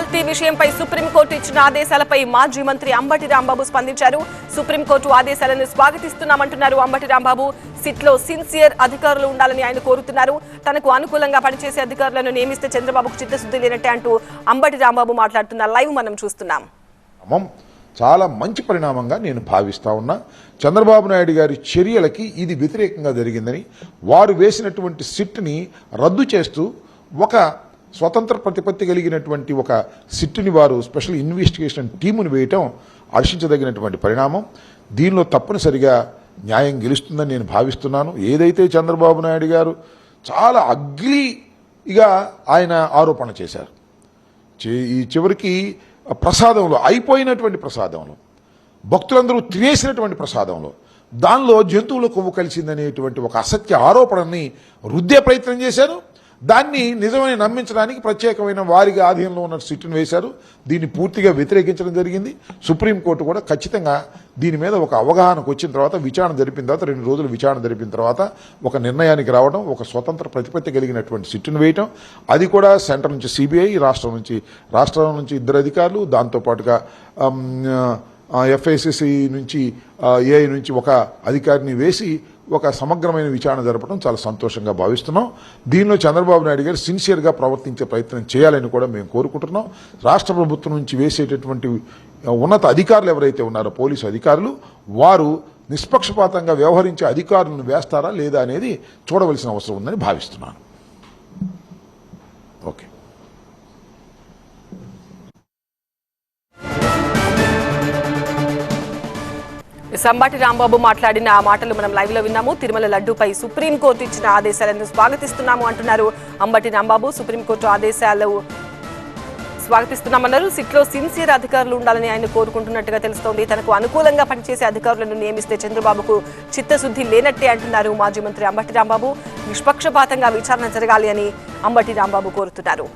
కల్తీ విషయంపై సుప్రీంకోర్టు ఇచ్చిన ఆదేశాలపై మాజీ మంత్రి అంబటి రాంబాబు స్పందించారు. సుప్రీంకోర్టు ఆదేశాలను స్వాగతిస్తున్నామంటున్నారు అంబటి రాంబాబు. సిట్లో సిన్సియర్ అధికారులు ఉండాలని ఆయన కోరుతున్నారు. తనకు అనుకూలంగా పనిచేసే అధికారులను నియమిస్తే చంద్రబాబుకు చిత్తశుద్ధి లేనట్టే అంటూ అంబటి రాంబాబు మాట్లాడుతున్న లైవ్ మనం చూస్తున్నాం. చాలా మంచి పరిణామంగా నేను భావిస్తా ఉన్నా. చంద్రబాబు నాయుడు గారి చర్యలకి ఇది వ్యతిరేకంగా జరిగిందని వారు వేసినటువంటి సిట్ని రద్దు చేస్తూ ఒక స్వతంత్ర ప్రతిపత్తి కలిగినటువంటి ఒక సిట్టుని వారు స్పెషల్ ఇన్వెస్టిగేషన్ టీముని వేయటం హర్షించదగినటువంటి పరిణామం. దీనిలో తప్పనిసరిగా న్యాయం గెలుస్తుందని నేను భావిస్తున్నాను. ఏదైతే చంద్రబాబు నాయుడు గారు చాలా అగ్లీగా ఆయన ఆరోపణ చేశారు. ఈ చివరికి ప్రసాదంలో అయిపోయినటువంటి ప్రసాదంలో భక్తులందరూ తినేసినటువంటి ప్రసాదంలో దానిలో జంతువుల కొవ్వు కలిసిందనేటువంటి ఒక అసత్య ఆరోపణని రుద్దే ప్రయత్నం చేశారు. దాన్ని నిజమని నమ్మించడానికి ప్రత్యేకమైన వారికి ఆధీనంలో ఉన్న సిట్టును వేశారు. దీన్ని పూర్తిగా వ్యతిరేకించడం జరిగింది. సుప్రీంకోర్టు కూడా ఖచ్చితంగా దీని మీద ఒక అవగాహనకు వచ్చిన తర్వాత విచారణ జరిపిన తర్వాత రెండు రోజులు విచారణ జరిపిన తర్వాత ఒక నిర్ణయానికి రావడం ఒక స్వతంత్ర ప్రతిపత్తి కలిగినటువంటి సిట్టును వేయటం. అది కూడా సెంటర్ నుంచి సిబిఐ రాష్ట్రం నుంచి రాష్ట్రం నుంచి ఇద్దరు అధికారులు దాంతోపాటుగా ఎఫ్ఐసిసి నుంచి ఏఐ నుంచి ఒక అధికారిని వేసి ఒక సమగ్రమైన విచారణ జరపడం చాలా సంతోషంగా భావిస్తున్నాం. దీనిలో చంద్రబాబు నాయుడు గారు సిన్సియర్గా ప్రవర్తించే ప్రయత్నం చేయాలని కూడా మేము కోరుకుంటున్నాం. రాష్ట్ర ప్రభుత్వం నుంచి వేసేటటువంటి ఉన్నత అధికారులు ఎవరైతే ఉన్నారో పోలీసు అధికారులు వారు నిష్పక్షపాతంగా వ్యవహరించే అధికారులను వేస్తారా లేదా అనేది చూడవలసిన అవసరం ఉందని భావిస్తున్నాను. ఓకే. సంబాటి రాంబాబు మాట్లాడిన ఆ మాటలు మనం లైవ్లో విన్నాము. తిరుమల లడ్డూపై సుప్రీంకోర్టు ఇచ్చిన ఆదేశాలను స్వాగతిస్తున్నాము అంటున్నారు. అంబటి రాంబాబు సుప్రీంకోర్టు ఆదేశాలు స్వాగతిస్తున్నామన్నారు. సిట్లో సిన్సియర్ అధికారులు ఉండాలని ఆయన కోరుకుంటున్నట్టుగా తెలుస్తోంది. తనకు అనుకూలంగా పనిచేసే అధికారులను నియమిస్తే చంద్రబాబుకు చిత్తశుద్ధి లేనట్టే అంటున్నారు మాజీ మంత్రి అంబటి రాంబాబు. నిష్పక్షపాతంగా విచారణ జరగాలి అని అంబటి రాంబాబు కోరుతున్నారు.